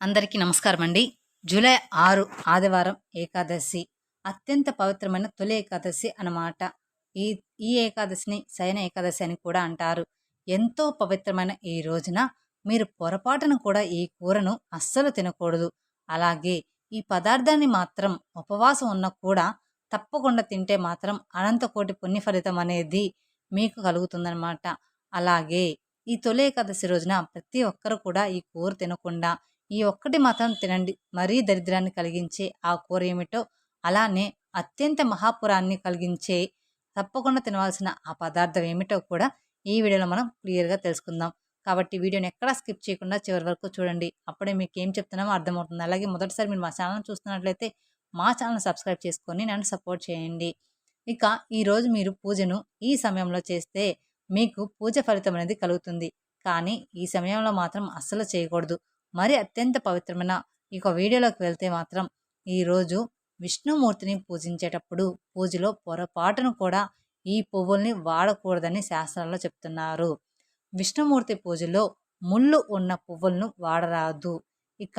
అందరికీ నమస్కారం అండి జూలై ఆరు ఆదివారం ఏకాదశి అత్యంత పవిత్రమైన తొలి ఏకాదశి అన్నమాట. ఈ ఈ ఏకాదశిని శయన ఏకాదశి అని కూడా అంటారు. ఎంతో పవిత్రమైన ఈ రోజున మీరు పొరపాటును కూడా ఈ కూరను అస్సలు తినకూడదు. అలాగే ఈ పదార్థాన్ని మాత్రం ఉపవాసం ఉన్న కూడా తప్పకుండా తింటే మాత్రం అనంతకోటి పుణ్య ఫలితం అనేది మీకు కలుగుతుందన్నమాట. అలాగే ఈ తొలి ఏకాదశి రోజున ప్రతి ఒక్కరు కూడా ఈ కూర తినకుండా ఈ ఒక్కటి మాత్రం తినండి. మరీ దరిద్రాన్ని కలిగించే ఆ కూర ఏమిటో అలానే అత్యంత మహాపురాన్ని కలిగించే తప్పకుండా తినవలసిన ఆ పదార్థం ఏమిటో కూడా ఈ వీడియోలో మనం క్లియర్గా తెలుసుకుందాం. కాబట్టి వీడియోని ఎక్కడా స్కిప్ చేయకుండా చివరి వరకు చూడండి. అప్పుడే మీకు ఏం చెప్తున్నామో అర్థమవుతుంది. అలాగే మొదటిసారి మీరు మా ఛానల్ చూస్తున్నట్లయితే మా ఛానల్ సబ్స్క్రైబ్ చేసుకొని నన్ను సపోర్ట్ చేయండి. ఇక ఈరోజు మీరు పూజను ఈ సమయంలో చేస్తే మీకు పూజ ఫలితం అనేది కలుగుతుంది. కానీ ఈ సమయంలో మాత్రం అస్సలు చేయకూడదు. మరి అత్యంత పవిత్రమైన ఈ యొక్క వీడియోలోకి వెళ్తే మాత్రం ఈరోజు విష్ణుమూర్తిని పూజించేటప్పుడు పూజలో పొరపాటును కూడా ఈ పువ్వుల్ని వాడకూడదని శాస్త్రాల్లో చెప్తున్నారు. విష్ణుమూర్తి పూజలో ముళ్ళు ఉన్న పువ్వులను వాడరాదు. ఇక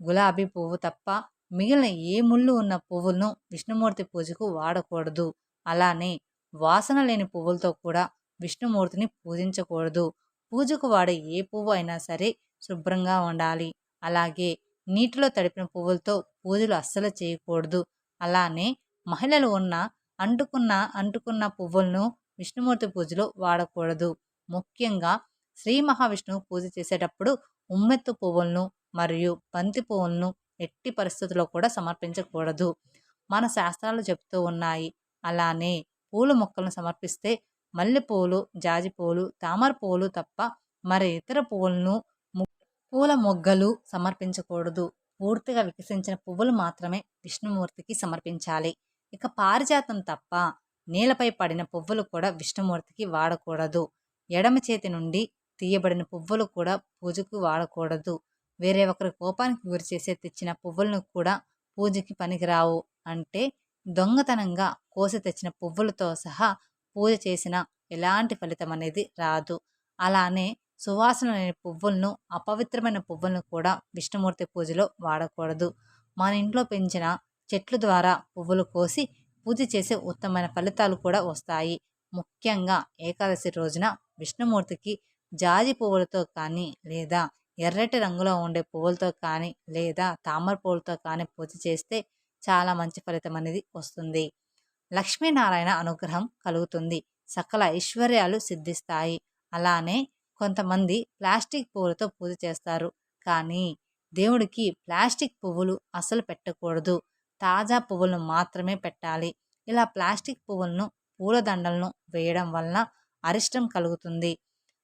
గులాబీ పువ్వు తప్ప మిగిలిన ఏ ముళ్ళు ఉన్న పువ్వులను విష్ణుమూర్తి పూజకు వాడకూడదు. అలానే వాసన లేని పువ్వులతో కూడా విష్ణుమూర్తిని పూజించకూడదు. పూజకు వాడే ఏ పువ్వు అయినా సరే శుభ్రంగా ఉండాలి. అలాగే నీటిలో తడిపిన పువ్వులతో పూజలు అస్సలు చేయకూడదు. అలానే మహిళలు ఉన్న అంటుకున్న అంటుకున్న పువ్వులను విష్ణుమూర్తి పూజలో వాడకూడదు. ముఖ్యంగా శ్రీ మహావిష్ణువు పూజ చేసేటప్పుడు ఉమ్మెత్తు పువ్వులను మరియు బంతి పువ్వులను ఎట్టి పరిస్థితుల్లో కూడా సమర్పించకూడదు. మన శాస్త్రాలు చెబుతూ ఉన్నాయి. అలానే పూల మొక్కలను సమర్పిస్తే మల్లెపూలు జాజి పూలు తామర పువ్వులు తప్ప మరి ఇతర పువ్వులను పూల మొగ్గలు సమర్పించకూడదు. పూర్తిగా వికసించిన పువ్వులు మాత్రమే విష్ణుమూర్తికి సమర్పించాలి. ఇక పారిజాతం తప్ప నేలపై పడిన పువ్వులు కూడా విష్ణుమూర్తికి వాడకూడదు. ఎడమ చేతి నుండి తీయబడిన పువ్వులు కూడా పూజకు వాడకూడదు. వేరే ఒకరి కోపానికి గురి చేసే తెచ్చిన పువ్వులను కూడా పూజకి పనికిరావు అంటే దొంగతనంగా కోసి తెచ్చిన పువ్వులతో సహా పూజ చేసిన ఎలాంటి ఫలితం అనేది రాదు. అలానే సువాసన లేని పువ్వులను అపవిత్రమైన పువ్వులను కూడా విష్ణుమూర్తి పూజలో వాడకూడదు. మన ఇంట్లో పెంచిన చెట్ల ద్వారా పువ్వులు కోసి పూజ చేసే ఉత్తమమైన ఫలితాలు కూడా వస్తాయి. ముఖ్యంగా ఏకాదశి రోజున విష్ణుమూర్తికి జాజి పువ్వులతో కానీ లేదా ఎర్రటి రంగులో ఉండే పువ్వులతో కానీ లేదా తామర పువ్వులతో కానీ పూజ చేస్తే చాలా మంచి ఫలితం అనేది వస్తుంది. లక్ష్మీనారాయణ అనుగ్రహం కలుగుతుంది. సకల ఐశ్వర్యాలు సిద్ధిస్తాయి. అలానే కొంతమంది ప్లాస్టిక్ పువ్వులతో పూజ చేస్తారు. కానీ దేవుడికి ప్లాస్టిక్ పువ్వులు అసలు పెట్టకూడదు. తాజా పువ్వులను మాత్రమే పెట్టాలి. ఇలా ప్లాస్టిక్ పువ్వులను పూలదండలను వేయడం వలన అరిష్టం కలుగుతుంది.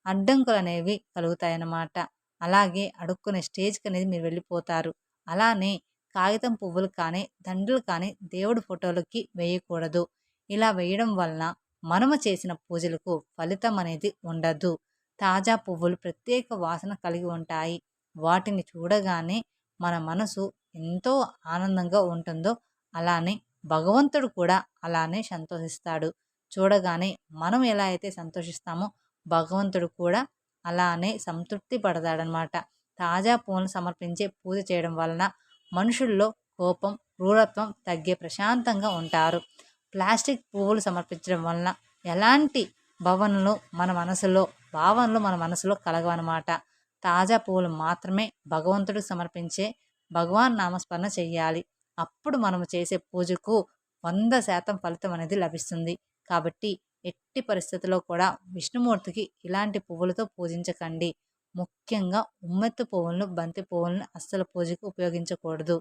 అడ్డంకులు అనేవి కలుగుతాయన్నమాట. అలాగే అడుక్కునే స్టేజ్కి అనేది మీరు వెళ్ళిపోతారు. అలానే కాగితం పువ్వులు కానీ దండలు కానీ దేవుడి ఫోటోలకి వేయకూడదు. ఇలా వేయడం వలన మనము చేసిన పూజలకు ఫలితం అనేది ఉండదు. తాజా పువ్వులు ప్రత్యేక వాసన కలిగి ఉంటాయి. వాటిని చూడగానే మన మనసు ఎంతో ఆనందంగా ఉంటుందో అలానే భగవంతుడు కూడా అలానే సంతోషిస్తాడు. చూడగానే మనం ఎలా అయితే సంతోషిస్తామో భగవంతుడు కూడా అలానే సంతృప్తి పడతాడనమాట తాజా పువ్వులను సమర్పించే పూజ చేయడం వలన మనుషుల్లో కోపం క్రూరత్వం తగ్గే ప్రశాంతంగా ఉంటారు. ప్లాస్టిక్ పువ్వులు సమర్పించడం వలన ఎలాంటి భవనలు మన మనసులో భావనలు మన మనసులో కలగవన్నమాట. తాజా పువ్వులు మాత్రమే భగవంతుడికి సమర్పించే భగవాన్ నామస్మరణ చెయ్యాలి. అప్పుడు మనము చేసే పూజకు వంద శాతం ఫలితం అనేది లభిస్తుంది. కాబట్టి ఎట్టి పరిస్థితుల్లో కూడా విష్ణుమూర్తికి ఇలాంటి పువ్వులతో పూజించకండి. ముఖ్యంగా ఉమ్మెత్తు పువ్వులను బంతి పువ్వులను అస్సలు పూజకు ఉపయోగించకూడదు.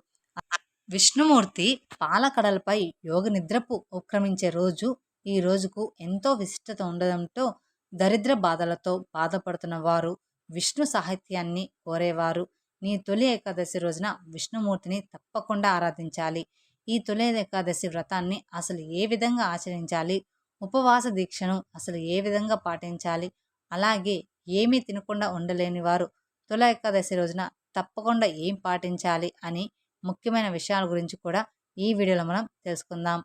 విష్ణుమూర్తి పాలకడలపై యోగ నిద్రపు ఉపక్రమించే రోజు ఈ రోజుకు ఎంతో విశిష్టత ఉండడంతో దరిద్ర బాధలతో బాధపడుతున్న వారు విష్ణు సాహిత్యాన్ని కోరేవారు. నీ తొలి ఏకాదశి రోజున విష్ణుమూర్తిని తప్పకుండా ఆరాధించాలి. ఈ తొలి ఏకాదశి వ్రతాన్ని అసలు ఏ విధంగా ఆచరించాలి? ఉపవాస దీక్షను అసలు ఏ విధంగా పాటించాలి? అలాగే ఏమీ తినకుండా ఉండలేని వారు తొలి ఏకాదశి రోజున తప్పకుండా ఏం పాటించాలి అని ముఖ్యమైన విషయాల గురించి కూడా ఈ వీడియోలో మనం తెలుసుకుందాం.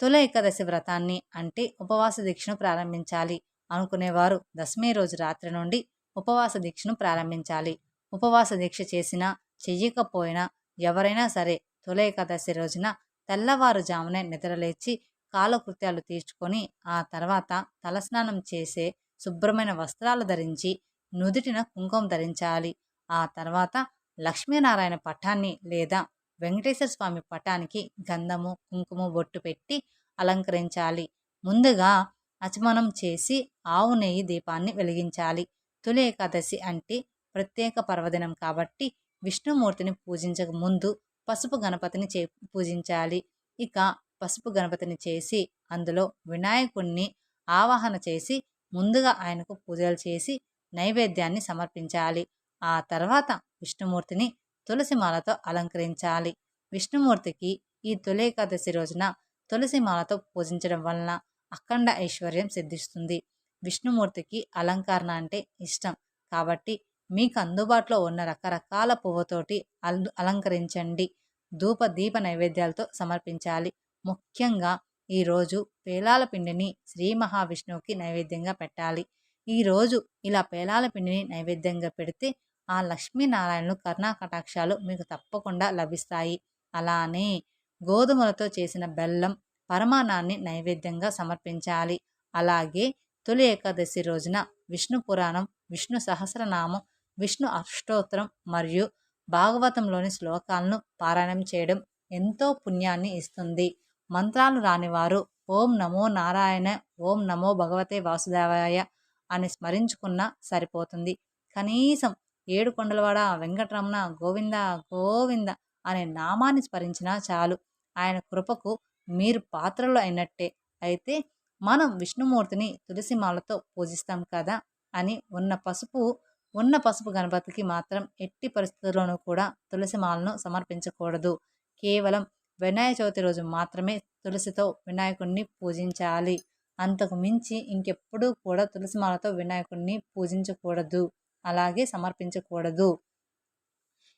తొలి ఏకాదశి వ్రతాన్ని అంటే ఉపవాస దీక్షను ప్రారంభించాలి. అనుకునేవారు. దశమి రోజు రాత్రి నుండి ఉపవాస దీక్షను ప్రారంభించాలి. ఉపవాస దీక్ష చేసిన చెయ్యకపోయినా ఎవరైనా సరే తొలి ఏకాదశి రోజున తెల్లవారుజామునే నిద్రలేచి కాలకృత్యాలు తీర్చుకొని ఆ తర్వాత తలస్నానం చేసే శుభ్రమైన వస్త్రాలు ధరించి నుదుటిన కుంకుమ ధరించాలి. ఆ తర్వాత లక్ష్మీనారాయణ పటాన్ని లేదా వెంకటేశ్వర స్వామి పటానికి గంధము కుంకుమ బొట్టు పెట్టి అలంకరించాలి. ముందుగా అచమనం చేసి ఆవు నెయ్యి దీపాన్ని వెలిగించాలి. తొలి ఏకాదశి అంటే ప్రత్యేక పర్వదినం కాబట్టి విష్ణుమూర్తిని పూజించక ముందు పసుపు గణపతిని చే పూజించాలి. ఇక పసుపు గణపతిని చేసి అందులో వినాయకుణ్ణి ఆవాహన చేసి ముందుగా ఆయనకు పూజలు చేసి నైవేద్యాన్ని సమర్పించాలి. ఆ తర్వాత విష్ణుమూర్తిని తులసి మాలతో అలంకరించాలి. విష్ణుమూర్తికి ఈ తొలి ఏకాదశి రోజున తులసి మాలతో పూజించడం వలన అఖండ ఐశ్వర్యం సిద్ధిస్తుంది. విష్ణుమూర్తికి అలంకరణ అంటే ఇష్టం. కాబట్టి మీకు అందుబాటులో ఉన్న రకరకాల పువ్వుతోటి అల్ అలంకరించండి. ధూప దీప నైవేద్యాలతో సమర్పించాలి. ముఖ్యంగా ఈరోజు పేలాల పిండిని శ్రీ మహావిష్ణువుకి నైవేద్యంగా పెట్టాలి. ఈరోజు ఇలా పేలాల పిండిని నైవేద్యంగా పెడితే ఆ లక్ష్మీనారాయణలు కరుణా కటాక్షాలు మీకు తప్పకుండా లభిస్తాయి. అలానే గోధుమలతో చేసిన బెల్లం పరమాణాన్ని నైవేద్యంగా సమర్పించాలి. అలాగే తొలి ఏకాదశి రోజున విష్ణు పురాణం విష్ణు సహస్రనామం విష్ణు అష్టోత్తరం మరియు భాగవతంలోని శ్లోకాలను పారాయణం చేయడం ఎంతో పుణ్యాన్ని ఇస్తుంది. మంత్రాలు రానివారు ఓం నమో నారాయణ ఓం నమో భగవతే వాసుదేవాయ అని స్మరించుకున్నా సరిపోతుంది. కనీసం ఏడు కొండలవాడ వెంకటరమణ గోవింద గోవింద అనే నామాన్ని స్మరించినా చాలు. ఆయన కృపకు మీరు పాత్రలు అయినట్టే. అయితే మనం విష్ణుమూర్తిని తులసి మాలతో పూజిస్తాం కదా అని ఉన్న పసుపు ఉన్న పసుపు గణపతికి మాత్రం ఎట్టి పరిస్థితుల్లోనూ కూడా తులసి మాలను సమర్పించకూడదు. కేవలం వినాయక చవితి రోజు మాత్రమే తులసితో వినాయకుడిని పూజించాలి. అంతకు మించి ఇంకెప్పుడూ కూడా తులసి మాలతో వినాయకుడిని పూజించకూడదు. అలాగే సమర్పించకూడదు.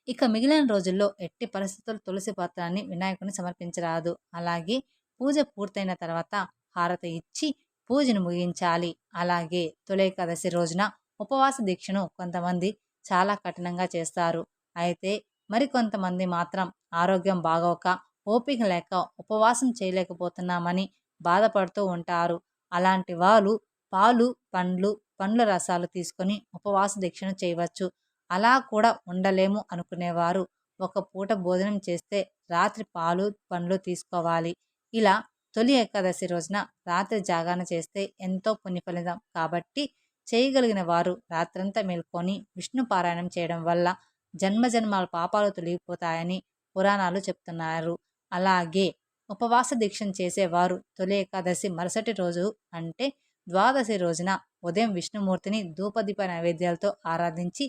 ఇక మిగిలిన రోజుల్లో ఎట్టి పరిస్థితులు తులసి పత్రాన్ని వినాయకుని సమర్పించరాదు. అలాగే పూజ పూర్తయిన తర్వాత హారత ఇచ్చి పూజను ముగించాలి. అలాగే తులైకాదశి రోజున ఉపవాస దీక్షను కొంతమంది చాలా కఠినంగా చేస్తారు. అయితే మరికొంతమంది మాత్రం ఆరోగ్యం బాగోక ఓపిక లేక ఉపవాసం చేయలేకపోతున్నామని బాధపడుతూ ఉంటారు. అలాంటి వాళ్ళు పాలు పండ్లు పండ్ల రసాలు తీసుకొని ఉపవాస దీక్షను చేయవచ్చు. అలా కూడా ఉండలేము అనుకునేవారు. ఒక పూట భోజనం చేస్తే రాత్రి పాలు పండ్లు తీసుకోవాలి. ఇలా తొలి ఏకాదశి రోజున రాత్రి జాగరణ చేస్తే ఎంతో పుణ్యఫలితం. కాబట్టి చేయగలిగిన వారు రాత్రంతా మేల్కొని విష్ణు పారాయణం చేయడం వల్ల జన్మజన్మాల పాపాలు తొలగిపోతాయని పురాణాలు చెప్తున్నారు. అలాగే ఉపవాస దీక్షను చేసేవారు తొలి ఏకాదశి మరుసటి రోజు అంటే ద్వాదశి రోజున ఉదయం విష్ణుమూర్తిని ధూపదీప నైవేద్యాలతో ఆరాధించి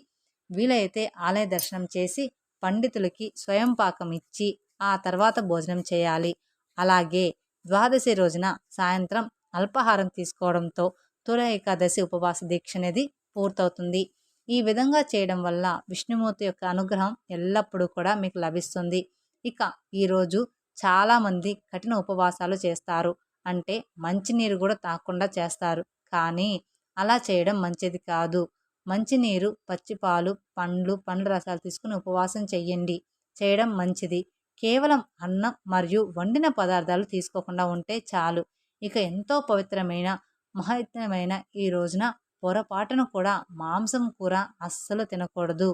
వీలైతే ఆలయ దర్శనం చేసి పండితులకి స్వయం పాకం ఇచ్చి ఆ తర్వాత భోజనం చేయాలి. అలాగే ద్వాదశి రోజున సాయంత్రం అల్పాహారం తీసుకోవడంతో తుల ఏకాదశి ఉపవాస దీక్ష అనేది పూర్తవుతుంది. ఈ విధంగా చేయడం వల్ల విష్ణుమూర్తి యొక్క అనుగ్రహం ఎల్లప్పుడూ కూడా మీకు లభిస్తుంది. ఇక ఈరోజు చాలామంది కఠిన ఉపవాసాలు చేస్తారు. అంటే మంచినీరు కూడా తాకుండా చేస్తారు. కానీ అలా చేయడం మంచిది కాదు. మంచినీరు పచ్చిపాలు పండ్లు పండ్ల రసాలు తీసుకుని ఉపవాసం చెయ్యండి. చేయడం మంచిది. కేవలం అన్నం మరియు వండిన పదార్థాలు తీసుకోకుండా ఉంటే చాలు. ఇక ఎంతో పవిత్రమైన మహత్తమైన ఈ రోజున పొరపాటును కూడా మాంసం కూర అస్సలు తినకూడదు.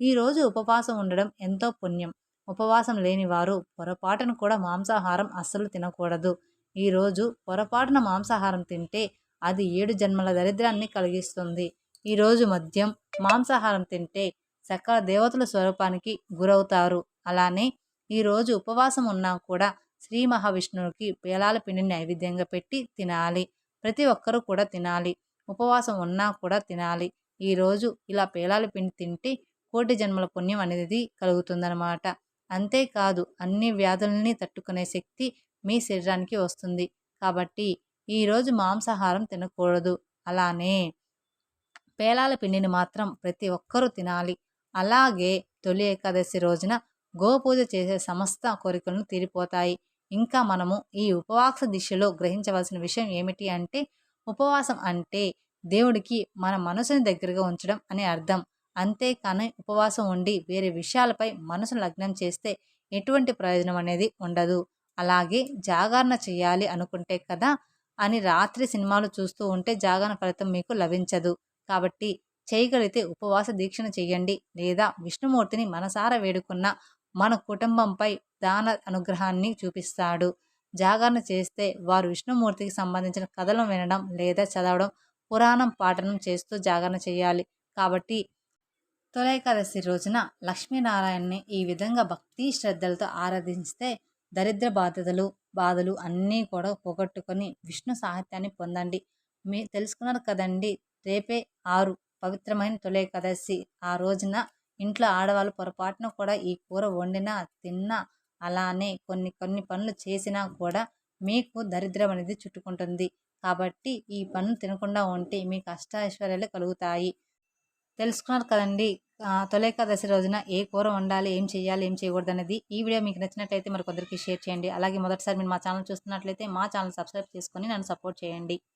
ఈరోజు ఉపవాసం ఉండడం ఎంతో పుణ్యం. ఉపవాసం లేని వారు పొరపాటును కూడా మాంసాహారం అస్సలు తినకూడదు. ఈరోజు పొరపాటున మాంసాహారం తింటే అది ఏడు జన్మల దరిద్రాన్ని కలిగిస్తుంది. ఈరోజు మద్యం మాంసాహారం తింటే సకల దేవతల స్వరూపానికి గురవుతారు. అలానే ఈరోజు ఉపవాసం ఉన్నా కూడా శ్రీ మహావిష్ణువుకి పేలాల పిండిని నైవేద్యంగా పెట్టి తినాలి. ప్రతి ఒక్కరూ కూడా తినాలి. ఉపవాసం ఉన్నా కూడా తినాలి. ఈరోజు ఇలా పేలాల పిండి తింటే కోటి జన్మల పుణ్యం అనేది కలుగుతుందన్నమాట. అంతేకాదు అన్ని వ్యాధుల్ని తట్టుకునే శక్తి మీ శరీరానికి వస్తుంది. కాబట్టి ఈరోజు మాంసాహారం తినకూడదు. అలానే పేలాల పిండిని మాత్రం ప్రతి ఒక్కరూ తినాలి. అలాగే తొలి ఏకాదశి రోజున గోపూజ చేసే సమస్త కోరికలను తీరిపోతాయి. ఇంకా మనము ఈ ఉపవాస దిశలో గ్రహించవలసిన విషయం ఏమిటి అంటే ఉపవాసం అంటే దేవుడికి మన మనసుని దగ్గరగా ఉంచడం అని అర్థం. అంతేకాని ఉపవాసం ఉండి వేరే విషయాలపై మనసును లగ్నం చేస్తే ఎటువంటి ప్రయోజనం అనేది ఉండదు. అలాగే జాగరణ చేయాలి అనుకుంటే కదా అని రాత్రి సినిమాలు చూస్తూ ఉంటే జాగరణ ఫలితం మీకు లభించదు. కాబట్టి చేయగలిగితే ఉపవాస దీక్షను చేయండి. లేదా విష్ణుమూర్తిని మనసారా వేడుకున్న మన కుటుంబంపై దాన అనుగ్రహాన్ని చూపిస్తాడు. జాగరణ చేస్తే వారు విష్ణుమూర్తికి సంబంధించిన కథలను వినడం లేదా చదవడం పురాణం పాఠనం చేస్తూ జాగరణ చేయాలి. కాబట్టి తొలైకాదశి రోజున లక్ష్మీనారాయణని ఈ విధంగా భక్తి శ్రద్ధలతో ఆరాధిస్తే దరిద్ర బాధ్యతలు బాధలు అన్నీ కూడా పోగొట్టుకొని విష్ణు సాహిత్యాన్ని పొందండి. మీ తెలుసుకున్నారు కదండి? రేపే ఆరు. పవిత్రమైన తొలైకాదశి ఆ రోజున ఇంట్లో ఆడవాళ్ళు పొరపాటున కూడా ఈ కూర వండినా తిన్నా అలానే కొన్ని కొన్ని పనులు చేసినా కూడా మీకు దరిద్రం అనేది చుట్టుకుంటుంది. కాబట్టి ఈ పనులు తినకుండా ఉంటే మీకు అష్టాైశ్వర్యాలు కలుగుతాయి. తెలుసుకున్నారు కదండి తొలేకాదశి రోజున ఏ కూర వండాలి ఏం చేయాలి ఏం చేయకూడదు అనేది ఈ వీడియో మీకు నచ్చినట్లయితే మరి కొందరికి షేర్ చేయండి. అలాగే మొదటిసారి మీరు మా ఛానల్ చూస్తున్నట్లయితే మా ఛానల్ సబ్స్క్రైబ్ చేసుకొని నన్ను సపోర్ట్ చేయండి.